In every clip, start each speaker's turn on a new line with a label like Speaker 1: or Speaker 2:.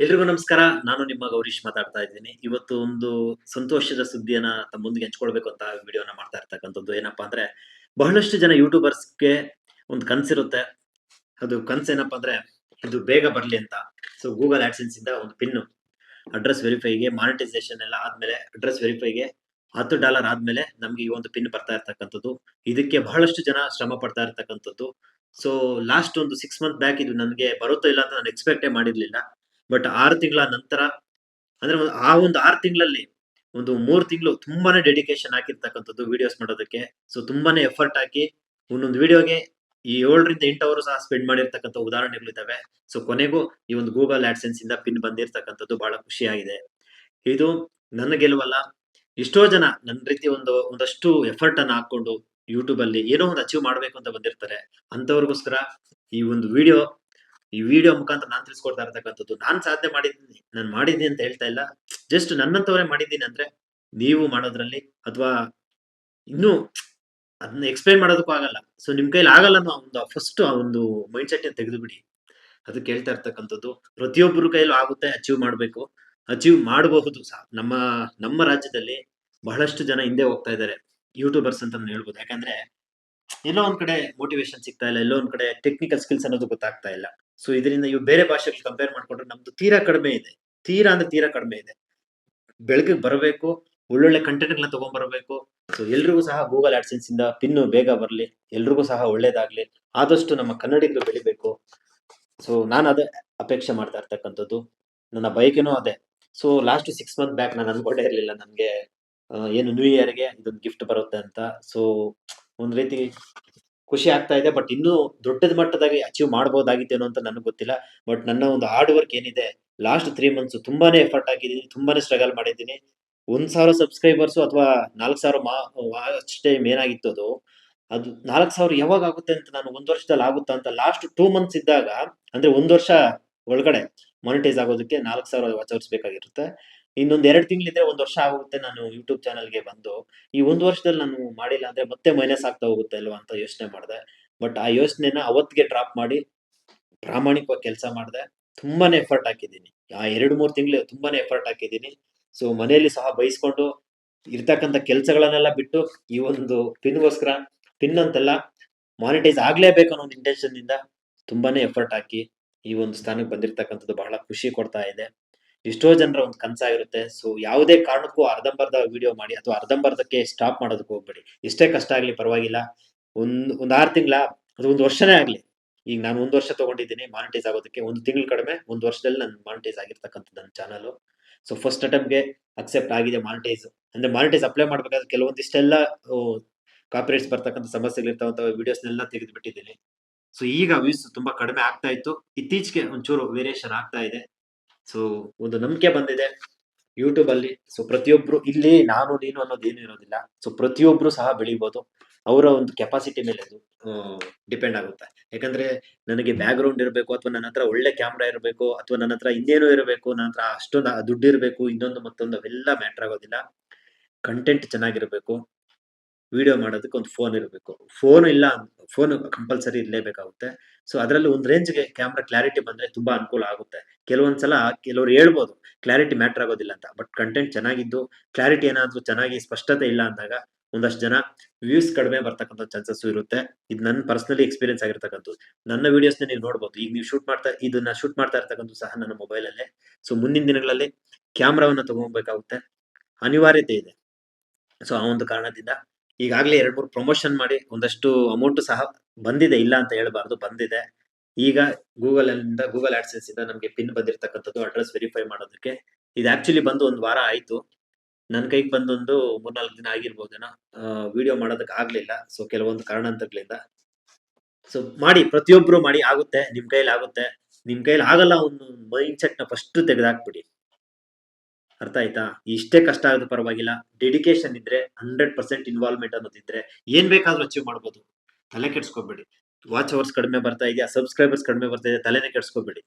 Speaker 1: ಎಲ್ರಿಗೂ ನಮಸ್ಕಾರ. ನಾನು ನಿಮ್ಮ ಗೌರೀಶ್ ಮಾತಾಡ್ತಾ ಇದ್ದೀನಿ. ಇವತ್ತು ಒಂದು ಸಂತೋಷದ ಸುದ್ದಿಯನ್ನ ತಮ್ಮ ಮುಂದಿಗೆ ಹಂಚ್ಕೊಳ್ಬೇಕು ಅಂತ ವಿಡಿಯೋನ ಮಾಡ್ತಾ ಇರ್ತಕ್ಕಂಥದ್ದು ಏನಪ್ಪಾ ಅಂದ್ರೆ, ಬಹಳಷ್ಟು ಜನ ಯೂಟ್ಯೂಬರ್ಸ್ಗೆ ಒಂದು ಕನ್ಸಿರುತ್ತೆ. ಅದು ಕನ್ಸ್ ಏನಪ್ಪಾ ಅಂದ್ರೆ, ಇದು ಬೇಗ ಬರ್ಲಿ ಅಂತ. ಸೊ ಗೂಗಲ್ ಆಡ್ಸೆನ್ಸ್ ಇಂದ ಒಂದು ಪಿನ್ ಅಡ್ರೆಸ್ ವೆರಿಫೈಗೆ ಮಾನಿಟೈಸೇಷನ್ ಎಲ್ಲ ಆದ್ಮೇಲೆ ಅಡ್ರೆಸ್ ವೆರಿಫೈಗೆ ಹತ್ತು ಡಾಲರ್ ಆದ್ಮೇಲೆ ನಮ್ಗೆ ಈ ಒಂದು ಪಿನ್ ಬರ್ತಾ ಇರ್ತಕ್ಕಂಥದ್ದು. ಇದಕ್ಕೆ ಬಹಳಷ್ಟು ಜನ ಶ್ರಮ ಪಡ್ತಾ ಇರ್ತಕ್ಕಂಥದ್ದು. ಸೊ ಲಾಸ್ಟ್ ಒಂದು ಸಿಕ್ಸ್ ಮಂತ್ ಬ್ಯಾಕ್ ಇದು ನನಗೆ ಬರುತ್ತೋ ಇಲ್ಲ ಅಂತ ನಾನು ಎಕ್ಸ್ಪೆಕ್ಟೇ ಮಾಡಿರ್ಲಿಲ್ಲ. ಬಟ್ ಆರು ತಿಂಗಳ ನಂತರ, ಅಂದ್ರೆ ಆ ಒಂದು ಆರು ತಿಂಗಳಲ್ಲಿ ಒಂದು ಮೂರು ತಿಂಗಳು ತುಂಬಾನೇ ಡೆಡಿಕೇಶನ್ ಹಾಕಿರ್ತಕ್ಕಂಥದ್ದು ವಿಡಿಯೋಸ್ ಮಾಡೋದಕ್ಕೆ. ಸೊ ತುಂಬಾನೇ ಎಫರ್ಟ್ ಹಾಕಿ ಒಂದೊಂದು ವಿಡಿಯೋಗೆ ಈ ಏಳರಿಂದ ಎಂಟು ಅವರು ಸಹ ಸ್ಪೆಂಡ್ ಮಾಡಿರ್ತಕ್ಕಂಥ ಉದಾಹರಣೆಗಳಿದ್ದಾವೆ. ಸೊ ಕೊನೆಗೂ ಈ ಒಂದು ಗೂಗಲ್ ಆಡ್ಸೆನ್ಸ್ ಇಂದ ಪಿನ್ ಬಂದಿರತಕ್ಕಂಥದ್ದು ಬಹಳ ಖುಷಿಯಾಗಿದೆ. ಇದು ನನ್ನ ಗೆಲುವಲ್ಲ. ಎಷ್ಟೋ ಜನ ನನ್ನ ರೀತಿ ಒಂದು, ಒಂದಷ್ಟು ಎಫರ್ಟ್ ಅನ್ನು ಹಾಕೊಂಡು ಯೂಟ್ಯೂಬ್ ಅಲ್ಲಿ ಏನೋ ಒಂದು ಅಚೀವ್ ಮಾಡ್ಬೇಕು ಅಂತ ಬಂದಿರ್ತಾರೆ. ಅಂತವ್ರಿಗೋಸ್ಕರ ಈ ಒಂದು ವಿಡಿಯೋ ಈ ವಿಡಿಯೋ ಮುಖಾಂತರ ನಾನ್ ತಿಳಿಸ್ಕೊಡ್ತಾ ಇರ್ತಕ್ಕಂಥದ್ದು. ನಾನ್ ಸಾಧನೆ ಮಾಡಿದ್ದೀನಿ, ನಾನು ಮಾಡಿದ್ದೀನಿ ಅಂತ ಹೇಳ್ತಾ ಇಲ್ಲ. ಜಸ್ಟ್ ನನ್ನಂತವರೇ ಮಾಡಿದ್ದೀನಿ ಅಂದ್ರೆ, ನೀವು ಮಾಡೋದ್ರಲ್ಲಿ ಅಥವಾ ಇನ್ನೂ ಅದನ್ನ ಎಕ್ಸ್ಪ್ಲೈನ್ ಮಾಡೋದಕ್ಕೂ ಆಗಲ್ಲ. ಸೊ ನಿಮ್ ಕೈಲಿ ಆಗಲ್ಲ ಅನ್ನೋ ಒಂದು ಫಸ್ಟ್ ಆ ಒಂದು ಮೈಂಡ್ ಸೆಟ್ ತೆಗೆದು ಬಿಡಿ ಅದಕ್ಕೆ ಹೇಳ್ತಾ ಇರ್ತಕ್ಕಂಥದ್ದು. ಪ್ರತಿಯೊಬ್ಬರ ಕೈಲೂ ಆಗುತ್ತೆ ಅಚೀವ್ ಮಾಡಬೇಕು. ಅಚೀವ್ ಮಾಡಬಹುದು ಸಹ ನಮ್ಮ ನಮ್ಮ ರಾಜ್ಯದಲ್ಲಿ ಬಹಳಷ್ಟು ಜನ ಹಿಂದೆ ಹೋಗ್ತಾ ಇದ್ದಾರೆ. ಯೂಟ್ಯೂಬರ್ಸ್ ಅಂತ ಹೇಳ್ಬೋದು. ಯಾಕಂದ್ರೆ, ಎಲ್ಲೋ ಒಂದ್ ಕಡೆ ಮೋಟಿವೇಶನ್ ಸಿಗ್ತಾ ಇಲ್ಲ, ಎಲ್ಲೋ ಒಂದ್ ಕಡೆ ಟೆಕ್ನಿಕಲ್ ಸ್ಕಿಲ್ಸ್ ಅನ್ನೋದು ಗೊತ್ತಾಗ್ತಾ ಇಲ್ಲ. ಸೊ ಇದರಿಂದ ಇವು ಬೇರೆ ಭಾಷೆಗಳು ಕಂಪೇರ್ ಮಾಡ್ಕೊಂಡ್ರೆ ನಮ್ದು ತೀರಾ ಕಡಿಮೆ ಇದೆ. ತೀರಾ ಅಂದ್ರೆ ತೀರಾ ಕಡಿಮೆ ಇದೆ. ಬೆಳಗ್ಗೆ ಬರಬೇಕು, ಒಳ್ಳೊಳ್ಳೆ ಕಂಟೆಂಟ್ ಗಳನ್ನ ತಗೊಂಡ್ಬರಬೇಕು ಸೊ ಎಲ್ರಿಗೂ ಸಹ ಗೂಗಲ್ ಆಡ್ಸೆನ್ಸ್ ಇಂದ ಪಿನ್ ಬೇಗ ಬರಲಿ, ಎಲ್ರಿಗೂ ಸಹ ಒಳ್ಳೇದಾಗ್ಲಿ, ಆದಷ್ಟು ನಮ್ಮ ಕನ್ನಡಿಗರು ಬೆಳಿಬೇಕು. ಸೊ ನಾನು ಅದೇ ಅಪೇಕ್ಷೆ ಮಾಡ್ತಾ ಇರ್ತಕ್ಕಂಥದ್ದು. ನನ್ನ ಬೈಕೇನೋ ಅದೇ. So last six month back ನಾನು ಅನ್ಕೊಂಡೇ ಇರಲಿಲ್ಲ ನನಗೆ ಏನು ನ್ಯೂ ಇಯರ್ಗೆ ಇದೊಂದು ಗಿಫ್ಟ್ ಬರುತ್ತೆ ಅಂತ. ಸೊ ಒಂದ್ ರೀತಿ ಖುಷಿ ಆಗ್ತಾ ಇದೆ ಬಟ್ ಇನ್ನೂ ದೊಡ್ಡದ ಮಟ್ಟದಾಗಿ ಅಚೀವ್ ಮಾಡಬಹುದಾಗಿತ್ತೇನೋ ಅಂತ ನನಗೆ ಗೊತ್ತಿಲ್ಲ. ಬಟ್ ನನ್ನ ಒಂದು ಹಾರ್ಡ್ ವರ್ಕ್ ಏನಿದೆ ಲಾಸ್ಟ್ ತ್ರೀ ಮಂತ್ಸ್ ತುಂಬಾನೇ ಎಫರ್ಟ್ ಹಾಕಿದ್ದೀನಿ, ತುಂಬಾನೇ ಸ್ಟ್ರಗಲ್ ಮಾಡಿದ್ದೀನಿ. ಒಂದ್ ಸಾವಿರ ಸಬ್ಸ್ಕ್ರೈಬರ್ಸ್ ಅಥವಾ ನಾಲ್ಕು ಸಾವಿರ ಮಾ ಟೈಮ್ ಏನಾಗಿತ್ತು ಅದು ಅದು ನಾಲ್ಕು ಸಾವಿರ ಯಾವಾಗ ಆಗುತ್ತೆ ಅಂತ ನಾನು ಒಂದು ವರ್ಷದಲ್ಲಿ ಆಗುತ್ತಾ ಅಂತ ಲಾಸ್ಟ್ ಟೂ ಮಂತ್ಸ್ ಇದ್ದಾಗ, ಅಂದ್ರೆ ಒಂದ್ ವರ್ಷ ಒಳಗಡೆ ಮಾನಿಟೈಸ್ ಆಗೋದಕ್ಕೆ ನಾಲ್ಕು ಸಾವಿರ ವಾಚ್ ಬೇಕಾಗಿರುತ್ತೆ. ಇನ್ನೊಂದ್ ಎರಡು ತಿಂಗಳಿದ್ರೆ ಒಂದ್ ವರ್ಷ ಆಗುತ್ತೆ ನಾನು ಯೂಟ್ಯೂಬ್ ಚಾನಲ್ಗೆ ಬಂದು. ಈ ಒಂದು ವರ್ಷದಲ್ಲಿ ನಾನು ಮಾಡಿಲ್ಲ ಅಂದ್ರೆ ಮತ್ತೆ ಮೈನಸ್ ಆಗ್ತಾ ಹೋಗುತ್ತೆ ಅಲ್ವಾ ಅಂತ ಯೋಚನೆ ಮಾಡಿದೆ. ಬಟ್ ಆ ಯೋಚನೆನ ಅವತ್ತಿಗೆ ಡ್ರಾಪ್ ಮಾಡಿ ಪ್ರಾಮಾಣಿಕವಾಗಿ ಕೆಲಸ ಮಾಡಿದೆ. ತುಂಬಾನೇ ಎಫರ್ಟ್ ಹಾಕಿದ್ದೀನಿ. ಆ ಎರಡು ಮೂರು ತಿಂಗಳು ತುಂಬಾನೇ ಎಫರ್ಟ್ ಹಾಕಿದ್ದೀನಿ. ಸೊ ಮನೆಯಲ್ಲಿ ಸಹ ಬಯಸ್ಕೊಂಡು ಇರ್ತಕ್ಕಂತ ಕೆಲಸಗಳನ್ನೆಲ್ಲ ಬಿಟ್ಟು ಈ ಒಂದು ಪಿನ್ಗೋಸ್ಕರ, ಪಿನ್ ಅಂತೆಲ್ಲ ಮಾನಿಟೈಸ್ ಆಗ್ಲೇಬೇಕು ಅನ್ನೋ ಇಂಟೆನ್ಷನ್ ಇಂದ ತುಂಬಾನೇ ಎಫರ್ಟ್ ಹಾಕಿ ಈ ಒಂದು ಸ್ಥಾನಕ್ಕೆ ಬಂದಿರತಕ್ಕಂಥದ್ದು ಬಹಳ ಖುಷಿ ಕೊಡ್ತಾ ಇದೆ. ಎಷ್ಟೋ ಜನರ ಒಂದು ಕನಸಾಗಿರುತ್ತೆ. ಸೊ ಯಾವುದೇ ಕಾರಣಕ್ಕೂ ಅರ್ಧಂಬರ್ಧ ವಿಡಿಯೋ ಮಾಡಿ ಅಥವಾ ಅರ್ಧಂಬರ್ಧಕ್ಕೆ ಸ್ಟಾಪ್ ಮಾಡೋದಕ್ಕೆ ಹೋಗ್ಬೇಡಿ. ಎಷ್ಟೇ ಕಷ್ಟ ಆಗಲಿ ಪರವಾಗಿಲ್ಲ. ಒಂದು ಒಂದು ಆರು ತಿಂಗಳ, ಅದು ಒಂದು ವರ್ಷನೇ ಆಗಲಿ. ಈಗ ನಾನು ಒಂದು ವರ್ಷ ತಗೊಂಡಿದ್ದೀನಿ ಮಾನಿಟೈಸ್ ಆಗೋದಕ್ಕೆ ಒಂದು ತಿಂಗಳು ಕಡಿಮೆ, ಒಂದು ವರ್ಷದಲ್ಲಿ ನಾನು ಮಾನಿಟೈಸ್ ಆಗಿರ್ತಕ್ಕಂಥ ನನ್ನ ಚಾನಲು ಸೊ ಫಸ್ಟ್ ಅಟೆಂಪ್ಟ್ಗೆ ಅಕ್ಸೆಪ್ಟ್ ಆಗಿದೆ ಮಾನಿಟೈಸ್ ಅಂದ್ರೆ ಮಾನಿಟೈಸ್ ಅಪ್ಲೈ ಮಾಡ್ಬೇಕಾದ್ರೆ ಕೆಲವೊಂದಿಷ್ಟೆಲ್ಲ ಕಾಪಿರೇಟ್ಸ್ ಬರ್ತಕ್ಕಂಥ ಸಮಸ್ಯೆಗಳಿರ್ತಾವಂಥ ವಿಡಿಯೋಸ್ನೆಲ್ಲ ತೆಗೆದು ಬಿಟ್ಟಿದ್ದೀನಿ ಸೊ ಈಗ ವ್ಯೂಸ್ ತುಂಬಾ ಕಡಿಮೆ ಆಗ್ತಾ ಇತ್ತು. ಇತ್ತೀಚೆಗೆ ಒಂಚೂರು ವೇರಿಯೇಷನ್ ಆಗ್ತಾ ಇದೆ. ಸೊ ಒಂದು ನಂಬಿಕೆ ಬಂದಿದೆ ಯೂಟ್ಯೂಬ್ ಅಲ್ಲಿ. ಸೊ ಪ್ರತಿಯೊಬ್ರು ಇಲ್ಲಿ ನಾನು, ನೀನು ಅನ್ನೋದು ಏನು ಇರೋದಿಲ್ಲ. ಸೊ ಪ್ರತಿಯೊಬ್ರು ಸಹ ಬೆಳಿಬೋದು. ಅವರ ಒಂದು ಕೆಪಾಸಿಟಿ ಮೇಲೆ ಅದು ಡಿಪೆಂಡ್ ಆಗುತ್ತೆ. ಯಾಕಂದ್ರೆ ನನಗೆ ಬ್ಯಾಕ್ ಗ್ರೌಂಡ್ ಇರಬೇಕು ಅಥವಾ ನನ್ನ ಹತ್ರ ಒಳ್ಳೆ ಕ್ಯಾಮ್ರಾ ಇರಬೇಕು ಅಥವಾ ನನ್ನ ಹತ್ರ ಇನ್ನೇನೋ ಇರಬೇಕು, ನನ್ನ ಹತ್ರ ಅಷ್ಟೊಂದು ದುಡ್ಡು ಇರಬೇಕು, ಇನ್ನೊಂದು ಮತ್ತೊಂದು ಅವೆಲ್ಲ ಮ್ಯಾಟರ್ ಆಗೋದಿಲ್ಲ. ಕಂಟೆಂಟ್ ಚೆನ್ನಾಗಿರ್ಬೇಕು. ವಿಡಿಯೋ ಮಾಡೋದಕ್ಕೆ ಒಂದು ಫೋನ್ ಇರಬೇಕು. ಫೋನ್ ಇಲ್ಲ ಫೋನ್ ಕಂಪಲ್ಸರಿ ಇರಲೇಬೇಕಾಗುತ್ತೆ. ಸೊ ಅದರಲ್ಲಿ ಒಂದು ರೇಂಜ್ಗೆ ಕ್ಯಾಮ್ರಾ ಕ್ಲಾರಿಟಿ ಬಂದ್ರೆ ತುಂಬಾ ಅನುಕೂಲ ಆಗುತ್ತೆ. ಕೆಲವೊಂದ್ಸಲ ಕೆಲವರು ಹೇಳ್ಬೋದು ಕ್ಲಾರಿಟಿ ಮ್ಯಾಟರ್ ಆಗೋದಿಲ್ಲ ಅಂತ. ಬಟ್ ಕಂಟೆಂಟ್ ಚೆನ್ನಾಗಿದ್ದು ಕ್ಲಾರಿಟಿ ಏನಾದರೂ ಚೆನ್ನಾಗಿ ಸ್ಪಷ್ಟತೆ ಇಲ್ಲ ಅಂದಾಗ ಒಂದಷ್ಟು ಜನ ವ್ಯೂಸ್ ಕಡಿಮೆ ಬರ್ತಕ್ಕಂಥ ಚಾನ್ಸಸ್ ಇರುತ್ತೆ. ಇದು ನನ್ನ ಪರ್ಸನಲಿ ಎಕ್ಸ್ಪೀರಿಯನ್ಸ್ ಆಗಿರ್ತಕ್ಕಂಥದ್ದು. ನನ್ನ ವೀಡಿಯೋಸ್ನ ನೀವು ನೋಡ್ಬೋದು. ಈಗ ನೀವು ಶೂಟ್ ಮಾಡ್ತಾ, ಇದನ್ನ ಶೂಟ್ ಮಾಡ್ತಾ ಇರ್ತಕ್ಕಂಥ ಸಹ ನನ್ನ ಮೊಬೈಲಲ್ಲೇ ಸೊ ಮುಂದಿನ ದಿನಗಳಲ್ಲಿ ಕ್ಯಾಮ್ರಾವನ್ನು ತಗೋಬೇಕಾಗುತ್ತೆ ಅನಿವಾರ್ಯತೆ ಇದೆ. ಸೊ ಆ ಒಂದು ಕಾರಣದಿಂದ ಈಗಾಗಲೇ ಎರಡು ಮೂರು ಪ್ರಮೋಷನ್ ಮಾಡಿ ಒಂದಷ್ಟು ಅಮೌಂಟ್ ಸಹ ಬಂದಿದೆ, ಇಲ್ಲ ಅಂತ ಹೇಳಬಾರ್ದು, ಬಂದಿದೆ. ಈಗ ಗೂಗಲ್ ಗೂಗಲ್ ಆಡ್ಸೆನ್ಸ್ ಇಂದ ನಮಗೆ ಪಿನ್ ಬಂದಿರತಕ್ಕಂಥದ್ದು ಅಡ್ರೆಸ್ ವೆರಿಫೈ ಮಾಡೋದಕ್ಕೆ. ಇದು ಆಕ್ಚುಲಿ ಬಂದು ಒಂದು ವಾರ ಆಯ್ತು. ನನ್ನ ಕೈಗೆ ಬಂದೊಂದು ಮೂರ್ನಾಲ್ಕು ದಿನ ಆಗಿರ್ಬೋದೇನೋ ವಿಡಿಯೋ ಮಾಡೋದಕ್ಕೆ ಆಗ್ಲಿಲ್ಲ. ಸೊ ಕೆಲವೊಂದು ಕಾರಣಾಂತರಗಳಿಂದ. ಸೊ ಮಾಡಿ, ಪ್ರತಿಯೊಬ್ರು ಮಾಡಿ ಆಗುತ್ತೆ, ನಿಮ್ ಕೈಲಿ ಆಗುತ್ತೆ. ನಿಮ್ ಕೈಲಿ ಆಗಲ್ಲ ಒಂದು ಮೈಂಡ್ ಸೆಟ್ನ ಫಸ್ಟ್ ತೆಗೆದಾಕ್ಬಿಡಿ. ಅರ್ಥ ಆಯ್ತಾ? ಇಷ್ಟೇ ಕಷ್ಟ ಆಗೋದು ಪರವಾಗಿಲ್ಲ. ಡೆಡಿಕೇಶನ್ ಇದ್ರೆ ಹಂಡ್ರೆಡ್ ಪರ್ಸೆಂಟ್ ಇನ್ವಾಲ್ವ್ಮೆಂಟ್ ಅನ್ನೋದಿದ್ರೆ ಏನ್ ಬೇಕಾದ್ರೂ ಅಚೀವ್ ಮಾಡ್ಬೋದು. ತಲೆ ಕೆಡ್ಸ್ಕೊಬೇಡಿ. ವಾಚ್ ಅವರ್ಸ್ ಕಡಿಮೆ ಬರ್ತಾ ಇದೆಯಾ? ಸಬ್ಸ್ಕ್ರೈಬರ್ಸ್ ಕಡಿಮೆ ಬರ್ತಾ ಇದೆ ತಲೆನೇ ಕೆಡ್ಸ್ಕೊಬೇಡಿ.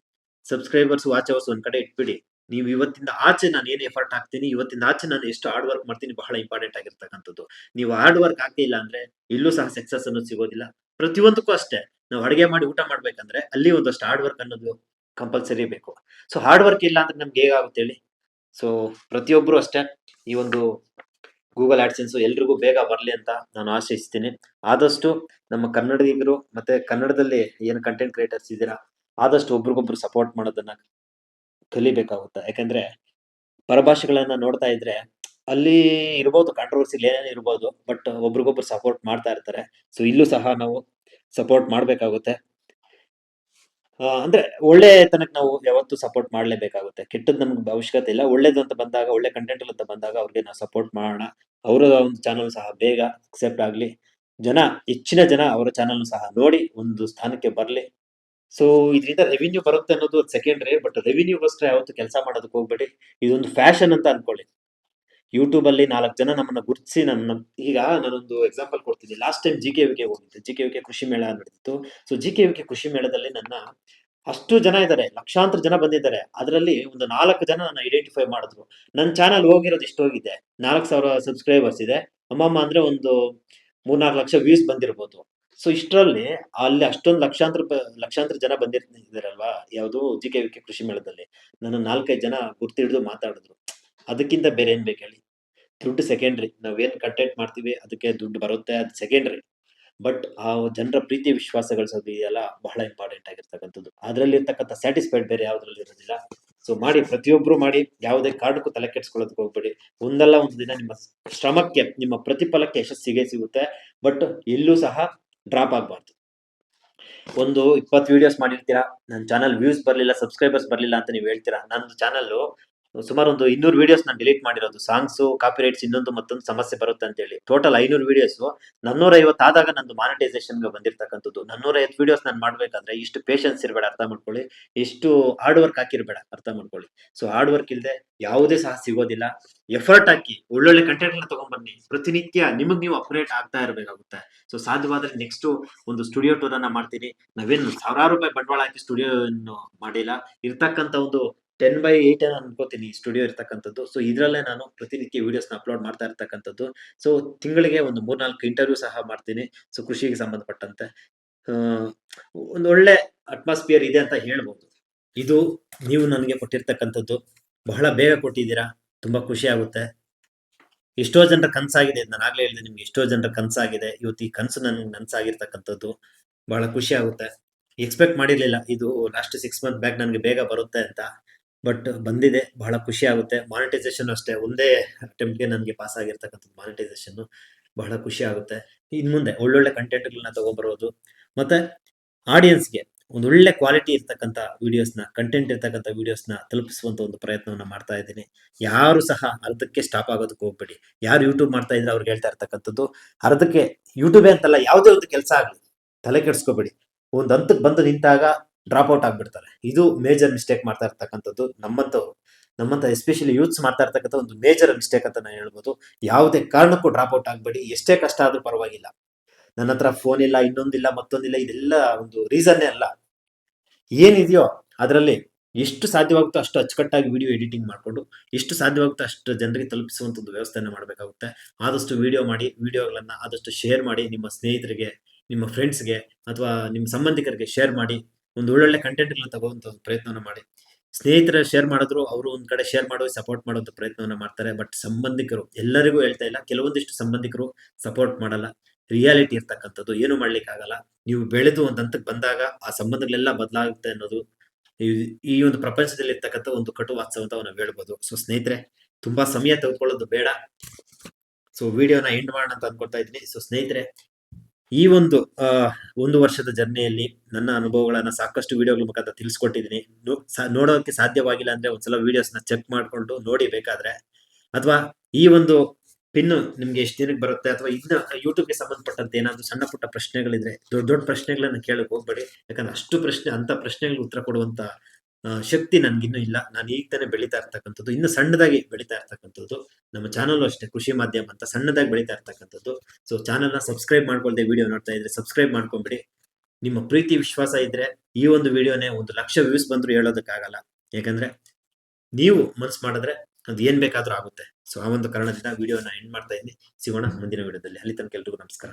Speaker 1: ಸಬ್ಸ್ಕ್ರೈಬರ್ಸ್ ವಾಚ್ ಅವರ್ಸ್ ಒಂದ್ ಕಡೆ ಇಟ್ಬಿಡಿ. ನೀವು ಇವತ್ತಿಂದ ಆಚೆ ನಾನು ಏನು ಎಫರ್ಟ್ ಹಾಕ್ತೀನಿ, ಇವತ್ತಿಂದ ಆಚೆ ನಾನು ಎಷ್ಟು ಹಾರ್ಡ್ ವರ್ಕ್ ಮಾಡ್ತೀನಿ ಬಹಳ ಇಂಪಾರ್ಟೆಂಟ್ ಆಗಿರ್ತಕ್ಕಂಥದ್ದು. ನೀವು ಹಾರ್ಡ್ ವರ್ಕ್ ಆಗ್ತಿಲ್ಲ ಅಂದ್ರೆ ಇಲ್ಲೂ ಸಹ ಸಕ್ಸಸ್ ಅನ್ನೋದು ಸಿಗೋದಿಲ್ಲ. ಪ್ರತಿಯೊಂದಕ್ಕೂ ಅಷ್ಟೇ. ನಾವು ಅಡುಗೆ ಮಾಡಿ ಊಟ ಮಾಡ್ಬೇಕಂದ್ರೆ ಅಲ್ಲಿ ಒಂದಷ್ಟು ಹಾರ್ಡ್ ವರ್ಕ್ ಅನ್ನೋದು ಕಂಪಲ್ಸರಿ ಬೇಕು. ಸೊ ಹಾರ್ಡ್ ವರ್ಕ್ ಇಲ್ಲ ಅಂದ್ರೆ ನಮ್ಗೆ ಹೇಗಾಗುತ್ತೆ ಹೇಳಿ? ಸೊ ಪ್ರತಿಯೊಬ್ಬರು ಅಷ್ಟೇ ಈ ಒಂದು ಗೂಗಲ್ ಆಡ್ಸೆನ್ಸ್ ಎಲ್ರಿಗೂ ಬೇಗ ಬರಲಿ ಅಂತ ನಾನು ಆಶಿಸ್ತೀನಿ. ಆದಷ್ಟು ನಮ್ಮ ಕನ್ನಡಿಗರು ಮತ್ತೆ ಕನ್ನಡದಲ್ಲಿ ಏನು ಕಂಟೆಂಟ್ ಕ್ರಿಯೇಟರ್ಸ್ ಇದ್ದೀರಾ, ಆದಷ್ಟು ಒಬ್ರಿಗೊಬ್ರು ಸಪೋರ್ಟ್ ಮಾಡೋದನ್ನ ಕಲಿಬೇಕಾಗುತ್ತೆ. ಯಾಕಂದ್ರೆ ಪರಭಾಷೆಗಳನ್ನ ನೋಡ್ತಾ ಇದ್ರೆ ಅಲ್ಲಿ ಇರ್ಬೋದು ಕಾಂಟ್ರವರ್ಸಿ ಏನೇನು ಇರ್ಬೋದು ಬಟ್ ಒಬ್ರಿಗೊಬ್ರು ಸಪೋರ್ಟ್ ಮಾಡ್ತಾ ಇರ್ತಾರೆ. ಸೊ ಇಲ್ಲೂ ಸಹ ನಾವು ಸಪೋರ್ಟ್ ಮಾಡ್ಬೇಕಾಗುತ್ತೆ. ಅಂದ್ರೆ ಒಳ್ಳೆ ತನಕ ನಾವು ಯಾವತ್ತೂ ಸಪೋರ್ಟ್ ಮಾಡಲೇಬೇಕಾಗುತ್ತೆ. ಕೆಟ್ಟದ್ ನಮ್ಗೆ ಅವಶ್ಯಕತೆ ಇಲ್ಲ. ಒಳ್ಳೇದು ಅಂತ ಬಂದಾಗ, ಒಳ್ಳೆ ಕಂಟೆಂಟ್ ಅಂತ ಬಂದಾಗ ಅವ್ರಿಗೆ ನಾವು ಸಪೋರ್ಟ್ ಮಾಡೋಣ. ಅವರ ಒಂದು ಚಾನಲ್ ಸಹ ಬೇಗ ಅಕ್ಸೆಪ್ಟ್ ಆಗ್ಲಿ. ಜನ, ಹೆಚ್ಚಿನ ಜನ ಅವರ ಚಾನಲ್ ಸಹ ನೋಡಿ ಒಂದು ಸ್ಥಾನಕ್ಕೆ ಬರ್ಲಿ. ಸೊ ಇದರಿಂದ ರೆವಿನ್ಯೂ ಬರುತ್ತೆ ಅನ್ನೋದು ಸೆಕೆಂಡ್ರಿ ಬಟ್ ರೆವಿನ್ಯೂಗೋಸ್ಕರ ಯಾವತ್ತು ಕೆಲಸ ಮಾಡೋದಕ್ಕೆ ಹೋಗ್ಬೇಡಿ. ಇದೊಂದು ಫ್ಯಾಷನ್ ಅಂತ ಅನ್ಕೊಳ್ಳಿ. ಯೂಟ್ಯೂಬ್ ಅಲ್ಲಿ ನಾಲ್ಕು ಜನ ನಮ್ಮನ್ನ ಗುರುತಿಸಿ ನನ್ನ ಈಗ ನಾನೊಂದು ಎಕ್ಸಾಂಪಲ್ ಕೊಡ್ತೀನಿ. Last time G K VK ಹೋಗಿದ್ದೆ. G K VK Krishi Mela ನಡೆದಿತ್ತು. ಸೊ ಜಿ ಕೆ ವಿಕೆ ಕೃಷಿ ಮೇಳದಲ್ಲಿ ನನ್ನ ಅಷ್ಟು ಜನ ಇದ್ದಾರೆ. ಲಕ್ಷಾಂತರ ಜನ ಬಂದಿದ್ದಾರೆ. ಅದರಲ್ಲಿ ಒಂದು ನಾಲ್ಕು ಜನ ನನ್ನ ಐಡೆಂಟಿಫೈ ಮಾಡಿದ್ರು. ನನ್ನ ಚಾನಲ್ ಹೋಗಿರೋದು ಇಷ್ಟು ಹೋಗಿದೆ ನಾಲ್ಕು ಸಾವಿರ ಸಬ್ಸ್ಕ್ರೈಬರ್ಸ್ ಇದೆ. ಅಮ್ಮಮ್ಮ ಅಂದ್ರೆ ಒಂದು ಮೂರ್ನಾಲ್ಕು ಲಕ್ಷ ವ್ಯೂಸ್ ಬಂದಿರ್ಬೋದು. ಸೊ ಇಷ್ಟರಲ್ಲಿ ಅಲ್ಲಿ ಅಷ್ಟೊಂದು ಲಕ್ಷಾಂತರ ಲಕ್ಷಾಂತರ ಜನ ಬಂದಿರ್ತಿದಾರಲ್ವಾ ಯಾವುದು ಜಿ ಕೆ ವಿಕೆ ಕೃಷಿ ಮೇಳದಲ್ಲಿ. ನನ್ನ ನಾಲ್ಕೈದು ಜನ ಗುರ್ತಿಡಿದು ಮಾತಾಡಿದ್ರು. ಅದಕ್ಕಿಂತ ಬೇರೆ ಏನ್ ಬೇಕು ಹೇಳಿ ದುಡ್ಡು ಸೆಕೆಂಡ್ರಿ ನಾವೇನ್ ಕಂಟೆಂಟ್ ಮಾಡ್ತೀವಿ, ಅದಕ್ಕೆ ದುಡ್ಡು ಬರುತ್ತೆ, ಅದು ಸೆಕೆಂಡ್ರಿ ಬಟ್ ಆ ಜನರ ಪ್ರೀತಿ ವಿಶ್ವಾಸ ಗಳಿಸೋದು ಇದೆಯಲ್ಲ ಬಹಳ ಇಂಪಾರ್ಟೆಂಟ್ ಆಗಿರ್ತಕ್ಕಂಥದ್ದು. ಅದರಲ್ಲಿ ಇರ್ತಕ್ಕಂಥ ಸ್ಯಾಟಿಸ್ಫೈಡ್ ಬೇರೆ ಯಾವ್ದ್ರಲ್ಲಿ ಇರೋದಿಲ್ಲ. ಸೊ ಮಾಡಿ, ಪ್ರತಿಯೊಬ್ರು ಮಾಡಿ, ಯಾವುದೇ ಕಾರಣಕ್ಕೂ ತಲೆ ಕೆಡ್ಸ್ಕೊಳ್ಳೋದಕ್ಕೆ ಹೋಗ್ಬೇಡಿ. ಒಂದಲ್ಲ ಒಂದು ದಿನ ನಿಮ್ಮ ಶ್ರಮಕ್ಕೆ, ನಿಮ್ಮ ಪ್ರತಿಫಲಕ್ಕೆ ಯಶಸ್ಸು ಸಿಗೇ ಸಿಗುತ್ತೆ. ಬಟ್ ಎಲ್ಲೂ ಸಹ ಡ್ರಾಪ್ ಆಗಬಾರ್ದು. ಒಂದು ಇಪ್ಪತ್ತು ವಿಡಿಯೋಸ್ ಮಾಡಿರ್ತೀರಾ? ನನ್ನ ಚಾನಲ್ ವ್ಯೂಸ್ ಬರಲಿಲ್ಲ ಸಬ್ಸ್ಕ್ರೈಬರ್ಸ್ ಬರಲಿಲ್ಲ ಅಂತ ನೀವು ಹೇಳ್ತೀರಾ? ನನ್ನ ಚಾನಲ್ ಸುಮಾರು ಒಂದು ಇನ್ನೂರು ವಿಡಿಯೋಸ್ ನಾನು ಡಿಲೀಟ್ ಮಾಡಿರೋದು. ಸಾಂಗ್ಸ್ ಕಾಪಿ ರೈಟ್ಸ್ ಇನ್ನೊಂದು ಮತ್ತೊಂದು ಸಮಸ್ಯೆ ಬರುತ್ತೆ ಅಂತ ಹೇಳಿ ಟೋಟಲ್ ಐನೂರು ವಿಡಿಯೋಸ್ ನನ್ನೂರ ಐವತ್ತು ಆದಾಗ ನಂದು ಮಾನಿಟೈಸೇಷನ್ಗೆ ಬಂದಿರತಕ್ಕಂಥದ್ದು. ನನ್ನೂರ ಐವತ್ತು ವಿಡಿಯೋಸ್ ನಾನು ಮಾಡ್ಬೇಕಾದ್ರೆ ಇಷ್ಟು ಪೇಷನ್ಸ್ ಇರಬೇಡ, ಅರ್ಥ ಮಾಡ್ಕೊಳ್ಳಿ. ಇಷ್ಟು ಹಾರ್ಡ್ ವರ್ಕ್ ಹಾಕಿರ್ಬೇಡ, ಅರ್ಥ ಮಾಡ್ಕೊಳ್ಳಿ. ಸೊ ಹಾರ್ಡ್ ವರ್ಕ್ ಇಲ್ಲದೆ ಯಾವುದೇ ಸಹ ಸಿಗೋದಿಲ್ಲ. ಎಫರ್ಟ್ ಹಾಕಿ ಒಳ್ಳೊಳ್ಳೆ ಕಂಟೆಂಟ್ನ ತಗೊಂಡ್ಬನ್ನಿ. ಪ್ರತಿನಿತ್ಯ ನಿಮಗ್ ನೀವು ಅಪ್ಗ್ರೇಡ್ ಆಗ್ತಾ ಇರಬೇಕಾಗುತ್ತೆ. ಸೊ ಸಾಧ್ಯವಾದ್ರೆ ನೆಕ್ಸ್ಟ್ ಒಂದು ಸ್ಟುಡಿಯೋ ಟೂರ್ ಅನ್ನ ಮಾಡ್ತೀನಿ. ನಾವೇನು ಸಾವಿರಾರು ರೂಪಾಯಿ ಬಂಡವಾಳ ಹಾಕಿ ಸ್ಟುಡಿಯೋ ಮಾಡಿಲ್ಲ. ಇರ್ತಕ್ಕಂಥ ಒಂದು ಟೆನ್ ಬೈ ಏಟ್ ಅನ್ಕೋತೀನಿ ಸ್ಟುಡಿಯೋ ಇರ್ತಕ್ಕಂಥದ್ದು. ಸೊ ಇದರಲ್ಲೇ ನಾನು ಪ್ರತಿನಿತ್ಯ ವೀಡಿಯೋಸ್ನ ಅಪ್ಲೋಡ್ ಮಾಡ್ತಾ ಇರ್ತಕ್ಕಂಥದ್ದು. ಸೊ ತಿಂಗಳಿಗೆ ಒಂದು ಮೂರ್ನಾಲ್ಕು ಇಂಟರ್ವ್ಯೂ ಸಹ ಮಾಡ್ತೀನಿ. ಸೊ ಕೃಷಿಗೆ ಸಂಬಂಧಪಟ್ಟಂತೆ. ಒಂದು ಒಳ್ಳೆ ಅಟ್ಮಾಸ್ಫಿಯರ್ ಇದೆ ಅಂತ ಹೇಳ್ಬೋದು. ಇದು ನೀವು ನನಗೆ ಕೊಟ್ಟಿರ್ತಕ್ಕಂಥದ್ದು. ಬಹಳ ಬೇಗ ಕೊಟ್ಟಿದ್ದೀರಾ? ತುಂಬಾ ಖುಷಿ ಆಗುತ್ತೆ. ಎಷ್ಟೋ ಜನರ ಕನ್ಸಾಗಿದೆ. ನಾನು ಆಗಲೇ ಹೇಳಿದೆ ನಿಮ್ಗೆ ಎಷ್ಟೋ ಜನರ ಕನಸಾಗಿದೆ. ಇವತ್ತು ಈ ಕನಸು ನನ್ಗೆ ನನ್ಸಾಗಿರ್ತಕ್ಕಂಥದ್ದು. ಬಹಳ ಖುಷಿ ಆಗುತ್ತೆ. ಎಕ್ಸ್ಪೆಕ್ಟ್ ಮಾಡಿರ್ಲಿಲ್ಲ. ಇದು ಲಾಸ್ಟ್ ಸಿಕ್ಸ್ ಮಂತ್ ಬ್ಯಾಕ್ ನನಗೆ ಬೇಗ ಬರುತ್ತೆ ಅಂತ. ಬಟ್ ಬಂದಿದೆ, ಬಹಳ ಖುಷಿ ಆಗುತ್ತೆ. ಮಾನಿಟೈಸೇಷನ್ ಅಷ್ಟೇ, ಒಂದೇ ಅಟೆಂಪ್ಟ್ಗೆ ನನಗೆ ಪಾಸ್ ಆಗಿರ್ತಕ್ಕಂಥದ್ದು ಮಾನಿಟೈಸೇಷನ್ ಬಹಳ ಖುಷಿ ಆಗುತ್ತೆ. ಇನ್ ಮುಂದೆ ಒಳ್ಳೊಳ್ಳೆ ಕಂಟೆಂಟ್ಗಳನ್ನ ತಗೊಂಡ್ಬರೋದು ಮತ್ತೆ ಆಡಿಯನ್ಸ್ಗೆ ಒಂದು ಒಳ್ಳೆ ಕ್ವಾಲಿಟಿ ಇರ್ತಕ್ಕಂಥ ವಿಡಿಯೋಸ್ನ ಕಂಟೆಂಟ್ ಇರ್ತಕ್ಕಂಥ ವಿಡಿಯೋಸ್ನ ತಲುಪಿಸುವಂತ ಒಂದು ಪ್ರಯತ್ನವನ್ನ ಮಾಡ್ತಾ ಇದ್ದೀನಿ. ಯಾರು ಸಹ ಅರ್ಧಕ್ಕೆ ಸ್ಟಾಪ್ ಆಗೋದಕ್ಕೆ ಹೋಗ್ಬೇಡಿ. ಯಾರು ಯೂಟ್ಯೂಬ್ ಮಾಡ್ತಾ ಇದ್ರೆ ಅವ್ರಿಗೆ ಹೇಳ್ತಾ ಇರ್ತಕ್ಕಂಥದ್ದು, ಅರ್ಧಕ್ಕೆ ಯೂಟ್ಯೂಬೇ ಅಂತಲ್ಲ ಯಾವುದೇ ಒಂದು ಕೆಲಸ ಆಗಲಿ, ತಲೆ ಕೆಡಿಸ್ಕೋಬೇಡಿ. ಒಂದು ಹಂತಕ್ಕೆ ಬಂದು ನಿಂತಾಗ ಡ್ರಾಪ್ ಔಟ್ ಆಗ್ಬಿಡ್ತಾರೆ. ಇದು ಮೇಜರ್ ಮಿಸ್ಟೇಕ್ ಮಾಡ್ತಾ ಇರ್ತಕ್ಕಂಥದ್ದು ನಮ್ಮಂಥವ್ರು. ನಮ್ಮಂತ ಎಸ್ಪೆಷಲಿ ಯೂತ್ಸ್ ಮಾಡ್ತಾ ಇರ್ತಕ್ಕಂಥ ಒಂದು ಮೇಜರ್ ಮಿಸ್ಟೇಕ್ ಅಂತ ನಾನು ಹೇಳ್ಬೋದು. ಯಾವುದೇ ಕಾರಣಕ್ಕೂ ಡ್ರಾಪ್ ಔಟ್ ಆಗಬೇಡಿ. ಎಷ್ಟೇ ಕಷ್ಟ ಆದ್ರೂ ಪರವಾಗಿಲ್ಲ. ನನ್ನ ಹತ್ರ ಫೋನ್ ಇಲ್ಲ, ಇನ್ನೊಂದಿಲ್ಲ, ಮತ್ತೊಂದಿಲ್ಲ, ಇದೆಲ್ಲ ಒಂದು ರೀಸನ್ನೇ ಅಲ್ಲ. ಏನಿದೆಯೋ ಅದರಲ್ಲಿ ಎಷ್ಟು ಸಾಧ್ಯವಾಗುತ್ತೋ ಅಷ್ಟು ಅಚ್ಚುಕಟ್ಟಾಗಿ ವಿಡಿಯೋ ಎಡಿಟಿಂಗ್ ಮಾಡಿಕೊಂಡು, ಎಷ್ಟು ಸಾಧ್ಯವಾಗುತ್ತೋ ಅಷ್ಟು ಜನರಿಗೆ ತಲುಪಿಸುವಂತ ಒಂದು ವ್ಯವಸ್ಥೆಯನ್ನು ಮಾಡಬೇಕಾಗುತ್ತೆ. ಆದಷ್ಟು ವಿಡಿಯೋ ಮಾಡಿ ವಿಡಿಯೋಗಳನ್ನ ಆದಷ್ಟು ಶೇರ್ ಮಾಡಿ, ನಿಮ್ಮ ಸ್ನೇಹಿತರಿಗೆ, ನಿಮ್ಮ ಫ್ರೆಂಡ್ಸ್ಗೆ ಅಥವಾ ನಿಮ್ಮ ಸಂಬಂಧಿಕರಿಗೆ ಶೇರ್ ಮಾಡಿ ಒಂದು ಒಳ್ಳೊಳ್ಳೆ ಕಂಟೆಂಟ್ ಎಲ್ಲ ತಗೋಂತ ಒಂದು ಪ್ರಯತ್ನವನ್ನ ಮಾಡಿ. ಸ್ನೇಹಿತರ ಶೇರ್ ಮಾಡಿದ್ರು, ಅವರು ಒಂದ್ ಕಡೆ ಶೇರ್ ಮಾಡೋ ಸಪೋರ್ಟ್ ಮಾಡುವಂತ ಪ್ರಯತ್ನವನ್ನ ಮಾಡ್ತಾರೆ. ಬಟ್ ಸಂಬಂಧಿಕರು, ಎಲ್ಲರಿಗೂ ಹೇಳ್ತಾ ಇಲ್ಲ, ಕೆಲವೊಂದಿಷ್ಟು ಸಂಬಂಧಿಕರು ಸಪೋರ್ಟ್ ಮಾಡಲ್ಲ. ರಿಯಾಲಿಟಿ ಇರ್ತಕ್ಕಂಥದ್ದು, ಏನು ಮಾಡ್ಲಿಕ್ಕೆ ಆಗಲ್ಲ ನೀವು ಬೆಳೆದು ಒಂದ್ ಹಂತಕ್ಕೆ ಬಂದಾಗ ಆ ಸಂಬಂಧಗಳೆಲ್ಲ ಬದಲಾಗುತ್ತೆ ಅನ್ನೋದು ಈ- ಒಂದು ಪ್ರಪಂಚದಲ್ಲಿ ಇರ್ತಕ್ಕಂಥ ಒಂದು ಕಟು ವಾಸ್ತವ ಅಂತ ನಾವು ಹೇಳ್ಬೋದು. ಸೊ ಸ್ನೇಹಿತರೆ, ತುಂಬಾ ಸಮಯ ತೆಗೆದುಕೊಳ್ಳೋದು ಬೇಡ. ಸೊ ವಿಡಿಯೋನ ಎಂಡ್ ಮಾಡೋಣ ಅಂತ ಅನ್ಕೊಳ್ತಾ ಇದ್ದೀನಿ. ಸೊ ಸ್ನೇಹಿತರೆ ಈ ಒಂದು ಒಂದು ವರ್ಷದ ಜರ್ನಿಯಲ್ಲಿ ನನ್ನ ಅನುಭವಗಳನ್ನ ಸಾಕಷ್ಟು ವಿಡಿಯೋಗಳ ಮುಖಾಂತರ ತಿಳಿಸ್ಕೊಟ್ಟಿದ್ದೀನಿ. ನೋಡೋಕೆ ಸಾಧ್ಯವಾಗಿಲ್ಲ ಅಂದ್ರೆ ಒಂದ್ಸಲ ವಿಡಿಯೋಸ್ನ ಚೆಕ್ ಮಾಡ್ಕೊಂಡು ನೋಡಿ ಬೇಕಾದ್ರೆ. ಅಥವಾ ಈ ಒಂದು ಪಿನ್ ನಿಮ್ಗೆ ಎಷ್ಟು ದಿನಕ್ಕೆ ಬರುತ್ತೆ ಅಥವಾ ಇನ್ನ ಯೂಟ್ಯೂಬ್ಗೆ ಸಂಬಂಧಪಟ್ಟಂತೆ ಏನಾದ್ರು ಸಣ್ಣ ಪುಟ್ಟ ಪ್ರಶ್ನೆಗಳಿದ್ರೆ, ದೊಡ್ಡ ದೊಡ್ಡ ಪ್ರಶ್ನೆಗಳನ್ನ ಕೇಳಕ್ ಹೋಗ್ಬೇಡಿ. ಯಾಕಂದ್ರೆ ಅಷ್ಟು ಪ್ರಶ್ನೆ ಅಂತ ಪ್ರಶ್ನೆಗಳಿಗೆ ಉತ್ತರ ಕೊಡುವಂತ ಶಕ್ತಿ ನನ್ಗಿನ್ನೂ ಇಲ್ಲ. ನಾನು ಈಗ ತಾನೇ ಬೆಳೀತಾ ಇರ್ತಕ್ಕಂಥದ್ದು. ಇನ್ನು ಸಣ್ಣದಾಗಿ ಬೆಳೀತಾ ಇರ್ತಕ್ಕಂಥದ್ದು. ನಮ್ಮ ಚಾನಲ್ ಅಷ್ಟೇ, ಕೃಷಿ ಮಾಧ್ಯಮ ಅಂತ ಸಣ್ಣದಾಗಿ ಬೆಳೀತಾ ಇರ್ತಕ್ಕಂಥದ್ದು. ಸೊ ಚಾನಲ್ನ ಸಬ್ಸ್ಕ್ರೈಬ್ ಮಾಡ್ಕೊಳ್ದೆ ವಿಡಿಯೋ ನೋಡ್ತಾ ಇದ್ರೆ ಸಬ್ಸ್ಕ್ರೈಬ್ ಮಾಡ್ಕೊಂಬಿಡಿ. ನಿಮ್ಮ ಪ್ರೀತಿ, ವಿಶ್ವಾಸ ಇದ್ರೆ ಈ ಒಂದು ವಿಡಿಯೋನೇ ಒಂದು ಲಕ್ಷ ವ್ಯೂಸ್ ಬಂದ್ರು ಹೇಳೋದಕ್ಕಾಗಲ್ಲ. ಯಾಕಂದ್ರೆ ನೀವು ಮನ್ಸು ಮಾಡಿದ್ರೆ ಅದು ಏನ್ ಬೇಕಾದ್ರೂ ಆಗುತ್ತೆ. ಸೊ ಆ ಒಂದು ಕಾರಣದಿಂದ ವಿಡಿಯೋನ ಎಂಡ್ ಮಾಡ್ತಾ ಇದ್ದೀನಿ. ಸಿಗೋಣ ಮುಂದಿನ ವಿಡಿಯೋದಲ್ಲಿ ಅಲ್ಲಿ ತನಕ ಎಲ್ರಿಗೂ ನಮಸ್ಕಾರ.